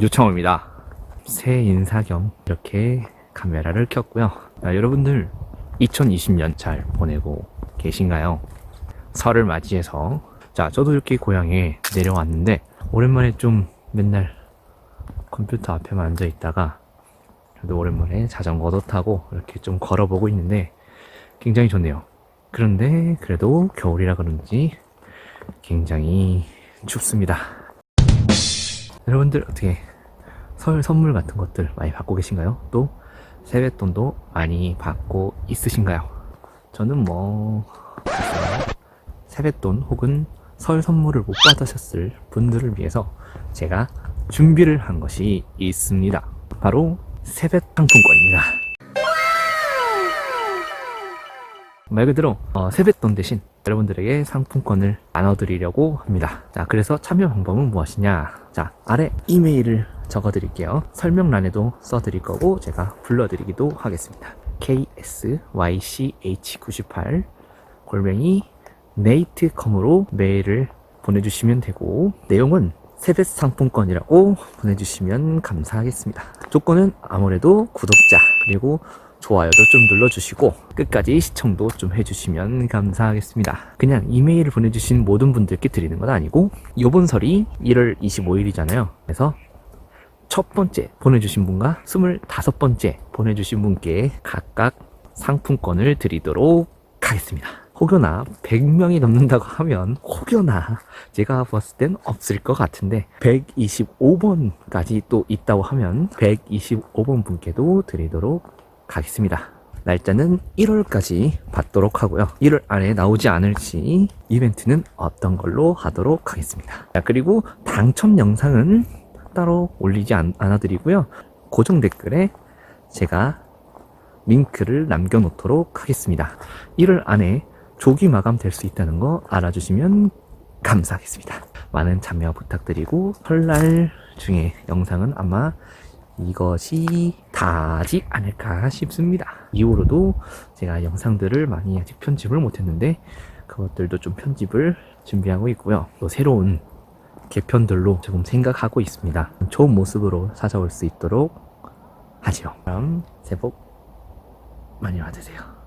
요청입니다. 새 인사 겸 이렇게 카메라를 켰고요. 아, 여러분들 2020년 잘 보내고 계신가요? 설을 맞이해서 자 저도 이렇게 고향에 내려왔는데 오랜만에 좀 맨날 컴퓨터 앞에만 앉아 있다가 저도 오랜만에 자전거도 타고 이렇게 좀 걸어보고 있는데 굉장히 좋네요. 그런데 그래도 겨울이라 그런지 굉장히 춥습니다. 여러분들 어떻게 설 선물 같은 것들 많이 받고 계신가요? 또 세뱃돈도 많이 받고 있으신가요? 저는 뭐. 세뱃돈 혹은 설 선물을 못 받으셨을 분들을 위해서 제가 준비를 한 것이 있습니다. 바로 세뱃 상품권입니다. 말 그대로 어, 세뱃돈 대신 여러분들에게 상품권을 나눠드리려고 합니다. 자, 그래서 참여 방법은 무엇이냐? 자, 아래 이메일을 적어드릴게요. 설명란에도 써드릴 거고 제가 불러드리기도 하겠습니다. ksych98 골뱅이 네이트컴으로 메일을 보내주시면 되고 내용은 세뱃 상품권이라고 보내주시면 감사하겠습니다. 조건은 아무래도 구독자 그리고 좋아요도 좀 눌러주시고 끝까지 시청도 좀 해주시면 감사하겠습니다. 그냥 이메일을 보내주신 모든 분들께 드리는 건 아니고 요번 설이 1월 25일이잖아요. 그래서 첫 번째 보내주신 분과 25번째 보내주신 분께 각각 상품권을 드리도록 하겠습니다. 혹여나 100명이 넘는다고 하면 혹여나 제가 봤을 땐 없을 것 같은데 125번까지 또 있다고 하면 125번 분께도 드리도록 하겠습니다. 날짜는 1월까지 받도록 하고요. 1월 안에 나오지 않을지 이벤트는 어떤 걸로 하도록 하겠습니다. 자, 그리고 당첨 영상은 따로 올리지 않, 않아드리고요. 고정 댓글에 제가 링크를 남겨놓도록 하겠습니다. 1월 안에 조기 마감될 수 있다는 거 알아주시면 감사하겠습니다. 많은 참여 부탁드리고 설날 중에 영상은 아마 이것이 다지 않을까 싶습니다. 이후로도 제가 영상들을 많이 아직 편집을 못했는데 그것들도 좀 편집을 준비하고 있고요. 또 새로운 개편들로 조금 생각하고 있습니다. 좋은 모습으로 찾아올 수 있도록 하지요. 그럼 새해 복 많이 받으세요.